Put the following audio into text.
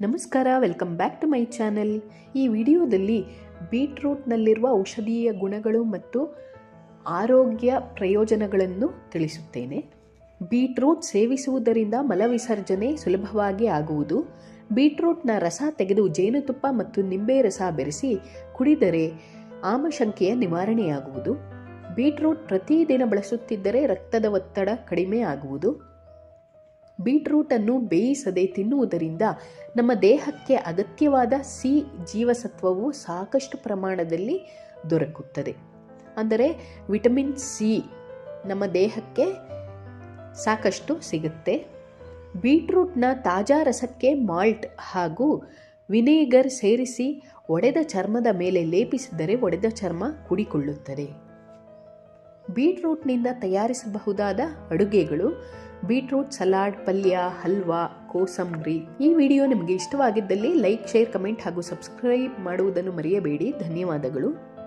ನಮಸ್ಕಾರ welcome back to my channel ಈ ವಿಡಿಯೋದಲ್ಲಿ ಬೀಟ್ರೂಟ್ನಲ್ಲಿರುವ ಔಷಧೀಯ ಗುಣಗಳು ಮತ್ತು ಆರೋಗ್ಯ ಪ್ರಯೋಜನಗಳನ್ನು ತಿಳಿಸುತ್ತೇನೆ. ಬೀಟ್ರೂಟ್ ಸೇವಿಸುವುದರಿಂದ ಮಲವಿಸರ್ಜನೆ ಸುಲಭವಾಗಿ ಆಗುವುದು. ಬೀಟ್ರೂಟ್ನ ರಸ ತೆಗೆದು ಜೇನುತುಪ್ಪ ಮತ್ತು ನಿಂಬೆ ರಸ ಬೆರೆಸಿ ಕುಡಿದರೆ ಆಮಶಂಕೆಯ ನಿವಾರಣೆಯಾಗುವುದು. ಬೀಟ್ರೂಟ್ ಪ್ರತಿದಿನ ಬಳಸುತ್ತಿದ್ದರೆ ರಕ್ತದ ಒತ್ತಡ ಕಡಿಮೆ ಆಗುವುದು. ಬೀಟ್ರೂಟನ್ನು ಬೇಯಿಸದೆ ತಿನ್ನುವುದರಿಂದ ನಮ್ಮ ದೇಹಕ್ಕೆ ಅಗತ್ಯವಾದ ಸಿ ಜೀವಸತ್ವವು ಸಾಕಷ್ಟು ಪ್ರಮಾಣದಲ್ಲಿ ದೊರಕುತ್ತದೆ. ಅಂದರೆ ವಿಟಮಿನ್ ಸಿ ನಮ್ಮ ದೇಹಕ್ಕೆ ಸಾಕಷ್ಟು ಸಿಗುತ್ತೆ. ಬೀಟ್ರೂಟ್ನ ತಾಜಾ ರಸಕ್ಕೆ ಮಾಲ್ಟ್ ಹಾಗೂ ವಿನೇಗರ್ ಸೇರಿಸಿ ಒಡೆದ ಚರ್ಮದ ಮೇಲೆ ಲೇಪಿಸಿದರೆ ಒಡೆದ ಚರ್ಮ ಕುಡಿಕೊಳ್ಳುತ್ತದೆ. ಬೀಟ್ರೂಟ್ನಿಂದ ತಯಾರಿಸಬಹುದಾದ ಅಡುಗೆಗಳು ಬೀಟ್ರೂಟ್ ಸಲಾಡ್, ಪಲ್ಯ, ಹಲ್ವಾ, ಕೋಸಂಬರಿ. ಈ ವಿಡಿಯೋ ನಿಮಗೆ ಇಷ್ಟವಾಗಿದ್ದಲ್ಲಿ ಲೈಕ್, ಶೇರ್, ಕಮೆಂಟ್ ಹಾಗೂ ಸಬ್ಸ್ಕ್ರೈಬ್ ಮಾಡುವುದನ್ನು ಮರೆಯಬೇಡಿ. ಧನ್ಯವಾದಗಳು.